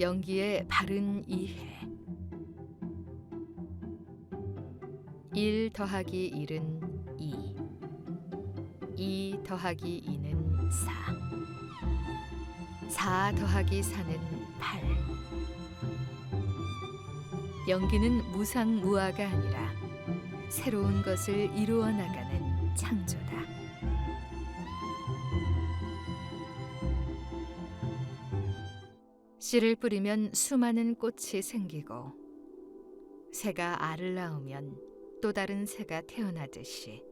연기의 바른 이해. 1 더하기 1은 2 2 더하기 2는 4 4 더하기 4는 8 연기는 무상무화가 아니라 새로운 것을 이루어 나가는 창조다. 씨를 뿌리면 수많은 꽃이 생기고 새가 알을 낳으면 또 다른 새가 태어나듯이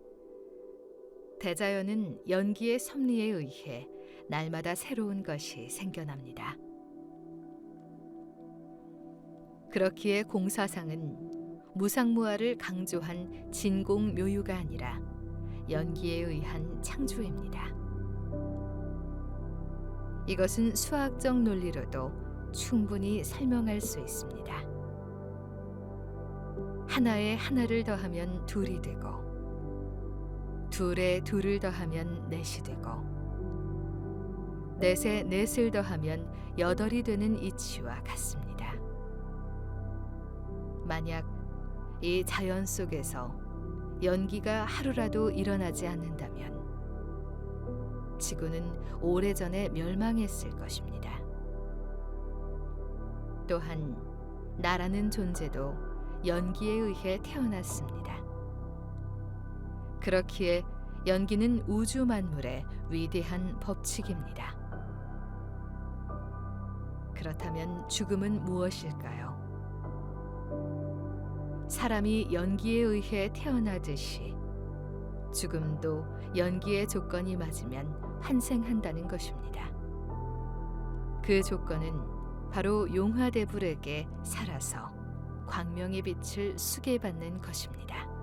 대자연은 연기의 섭리에 의해 날마다 새로운 것이 생겨납니다. 그렇기에 공사상은 무상무화를 강조한 진공 묘유가 아니라 연기에 의한 창조입니다. 이것은 수학적 논리로도 충분히 설명할 수 있습니다. 하나에 하나를 더하면 둘이 되고 둘에 둘을 더하면 넷이 되고 넷에 넷을 더하면 여덟이 되는 이치와 같습니다. 만약 이 자연 속에서 연기가 하루라도 일어나지 않는다면 지구는 오래전에 멸망했을 것입니다. 또한 나라는 존재도 연기에 의해 태어났습니다. 그렇기에 연기는 우주 만물의 위대한 법칙입니다. 그렇다면 죽음은 무엇일까요? 사람이 연기에 의해 태어나듯이 죽음도 연기의 조건이 맞으면 환생한다는 것입니다. 그 조건은 바로 용화대불에게 살아서 광명의 빛을 수게 받는 것입니다.